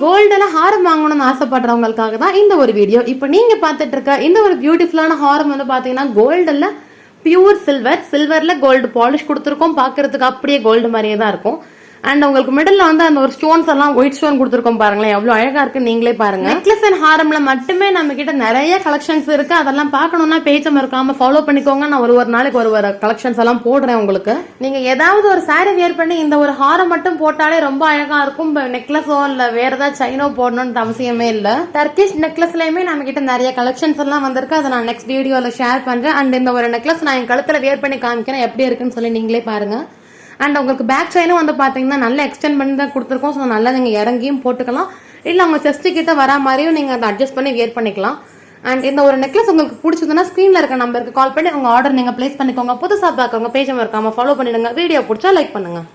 கோல்டெல்லாம் ஹாரம் வாங்கணும்னு ஆசைப்படுறவங்களுக்காக தான் இந்த ஒரு வீடியோ இப்போ நீங்க பார்த்துட்டு இருக்க இந்த ஒரு பியூட்டிஃபுல்லான ஹாரம் வந்து பார்த்தீங்கன்னா கோல்டில் பியூர் சில்வர் சில்வரில் கோல்டு பாலிஷ் கொடுத்துருக்கோம். பார்க்குறதுக்கு அப்படியே கோல்டு மாதிரியே தான் இருக்கும். அண்ட் உங்களுக்கு மிடில் வந்து அந்த ஒரு ஸ்டோன்ஸ் எல்லாம் ஒயிட் ஸ்டோன் கொடுத்துருக்கோம் பாருங்களேன். எவ்வளோ அழகா இருக்கு நீங்களே பாருங்க. நெக்லஸ் அண்ட் ஹாரம்ல மட்டுமே நம்ம கிட்ட நிறைய கலெக்ஷன்ஸ் இருக்கு. அதெல்லாம் பார்க்கணும்னா பேச்சம் இருக்காம ஃபாலோ பண்ணிக்கோங்க. நான் ஒரு ஒரு நாளைக்கு ஒரு ஒரு கலெக்ஷன்ஸ் எல்லாம் போடுறேன் உங்களுக்கு. நீங்க ஏதாவது ஒரு சாரி வியர் பண்ணி இந்த ஒரு ஹாரம் மட்டும் போட்டாலே ரொம்ப அழகா இருக்கும். நெக்லஸோ இல்ல வேற ஏதாவது சைனோ போடணும்னு அவசியமே இல்ல. டர்க்கிஷ் நெக்லஸ்லயுமே நம்ம கிட்ட நிறைய கலெக்ஷன்ஸ் எல்லாம் வந்திருக்கு. அதை நான் நெக்ஸ்ட் வீடியோல ஷேர் பண்றேன். அண்ட் இந்த ஒரு நெக்லஸ் நான் என் கழுத்துல வியர் பண்ணி காமிக்கிறேன். எப்படி இருக்குன்னு சொல்லி நீங்களே பாருங்க. அண்ட் உங்களுக்கு பேக் சைடும் வந்து பார்த்தீங்கன்னா நல்லா எக்ஸ்டெண்ட் பண்ணி தான் கொடுத்துருக்கோம். ஸோ நல்லா நீங்கள் இறங்கியும் போட்டுக்கலாம். இல்லை உங்கள் செஸ்ட் கிட்ட வரா மாதிரியும் நீங்கள் அதை அட்ஜஸ்ட் பண்ணி வியர் பண்ணிக்கலாம். அண்ட் இந்த ஒரு நெக்லஸ் உங்களுக்கு பிடிச்சதுன்னா ஸ்க்ரீனில் இருக்க நம்பருக்கு கால் பண்ணி உங்கள் ஆர்டர் நீங்கள் ப்ளேஸ் பண்ணிக்கோங்க. புதுசாக பார்க்குறவங்க பேஜ் இருக்காமல் ஃபாலோ பண்ணிடுங்க. வீடியோ பிடிச்சா லைக் பண்ணுங்கள்